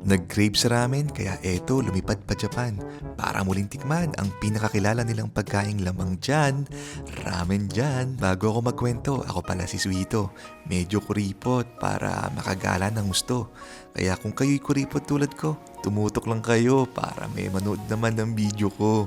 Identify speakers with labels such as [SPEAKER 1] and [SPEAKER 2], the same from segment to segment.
[SPEAKER 1] Nag-crave sa ramen kaya eto lumipad pa Japan para muling tikman ang pinakakilala nilang pagkaing lamang dyan, ramen dyan. Bago ako magkwento, ako pala si Suito. Medyo kuripot para makagala ng gusto. Kaya kung kayo'y kuripot tulad ko, tumutok lang kayo para may manood naman ng video ko.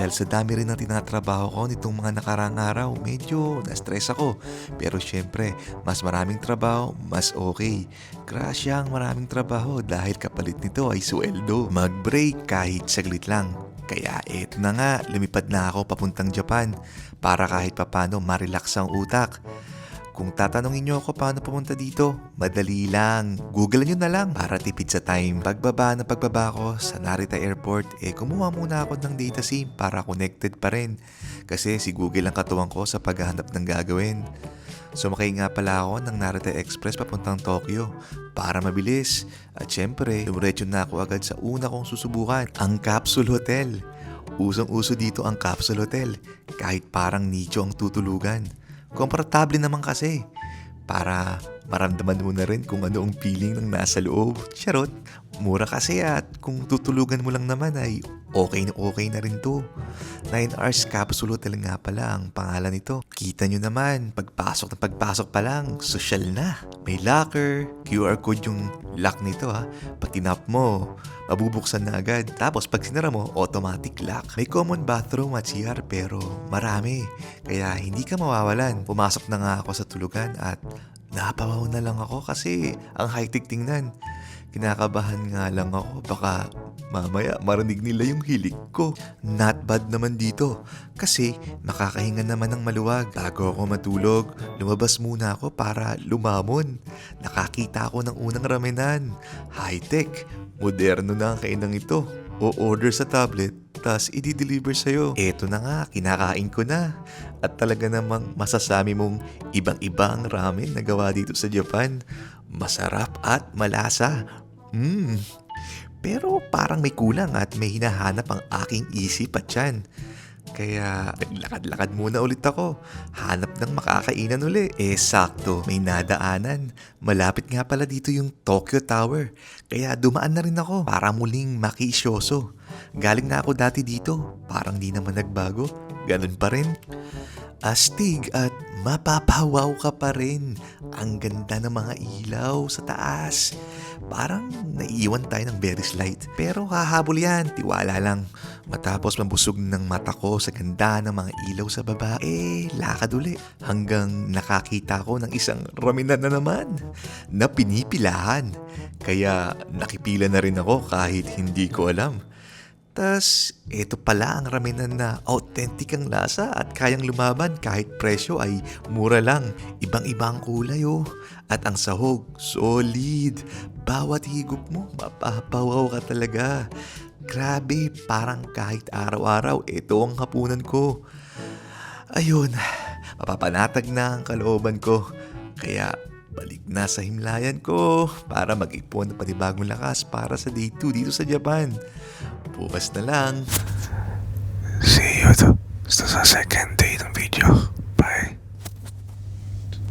[SPEAKER 1] Dahil sa dami rin ng tinatrabaho ko nitong mga nakarang araw, medyo na-stress ako. Pero syempre, mas maraming trabaho, mas okay. Grasyang maraming trabaho dahil kapalit nito ay sweldo. Mag-break kahit saglit lang. Kaya eto na nga, lumipad na ako papuntang Japan para kahit papano marelax ang utak. Kung tatanungin nyo ako paano pumunta dito, madali lang. Google nyo na lang para tipid sa time. Pagbaba na pagbaba ko sa Narita Airport, eh kumuha muna ako ng data SIM para connected pa rin. Kasi si Google ang katuwang ko sa paghahanap ng gagawin. Sumakay nga pala ako ng Narita Express papuntang Tokyo para mabilis. At syempre, dumiretso na ako agad sa una kong susubukan, ang Capsule Hotel. Usong-uso dito ang Capsule Hotel, kahit parang nicho ang tutulugan. Komportable naman kasi. Para maramdaman mo na rin kung ano ang feeling ng nasa loob. Charot, mura kasi at kung tutulugan mo lang naman ay okay na okay na rin to. 9 hours capsule hotel nga pala ang pangalan nito. Kita nyo naman, pagpasok na pagpasok pa lang, social na. May locker, QR code yung lock nito ha. Pag tinap mo, mabubuksan na agad. Tapos pag sinara mo, automatic lock. May common bathroom at CR pero marami. Kaya hindi ka mawawalan. Pumasok na nga ako sa tulugan at napawaw na lang ako kasi ang high-tech tingnan. Kinakabahan nga lang ako baka mamaya marinig nila yung hilik ko. Not bad naman dito kasi makakahinga naman ng maluwag. Bago ako matulog, lumabas muna ako para lumamon. Nakakita ako ng unang ramenan. High-tech, moderno na ang kainang ito. O order sa tablet, tas i-deliver sa'yo. Eto na nga, kinakain ko na. At talaga namang masasami mong ibang-ibang ramen na gawa dito sa Japan. Masarap at malasa. Mmm. Pero parang may kulang at may hinahanap ang aking isip at tiyan. Kaya naglakad-lakad muna ulit ako. Hanap ng makakainan uli. Eh sakto, may nadaanan. Malapit nga pala dito yung Tokyo Tower. Kaya dumaan na rin ako para muling makisyoso. Galing na ako dati dito. Parang di naman nagbago. Ganun pa rin. Astig at mapapawaw ka pa rin. Ang ganda ng mga ilaw sa taas. Parang naiiwan tayo ng very slight. Pero hahabol yan, tiwala lang. Matapos mabusog ng mata ko sa ganda ng mga ilaw sa baba, eh lakad uli. Hanggang nakakita ko ng isang raminan na naman na pinipilahan. Kaya nakipila na rin ako kahit hindi ko alam. Tas, eto pala ang ramenan na authentic ang lasa at kayang lumaban kahit presyo ay mura lang. Ibang-iba ang kulay oh. At ang sahog, solid. Bawat higop mo, mapapawaw ka talaga. Grabe, parang kahit araw-araw, ito ang hapunan ko. Ayun, mapapanatag na ang kalooban ko. Kaya balik na sa himlayan ko para mag-ipon ng panibagong lakas para sa day 2 dito sa Japan. Bukas na lang.
[SPEAKER 2] See you to sa second day ng video.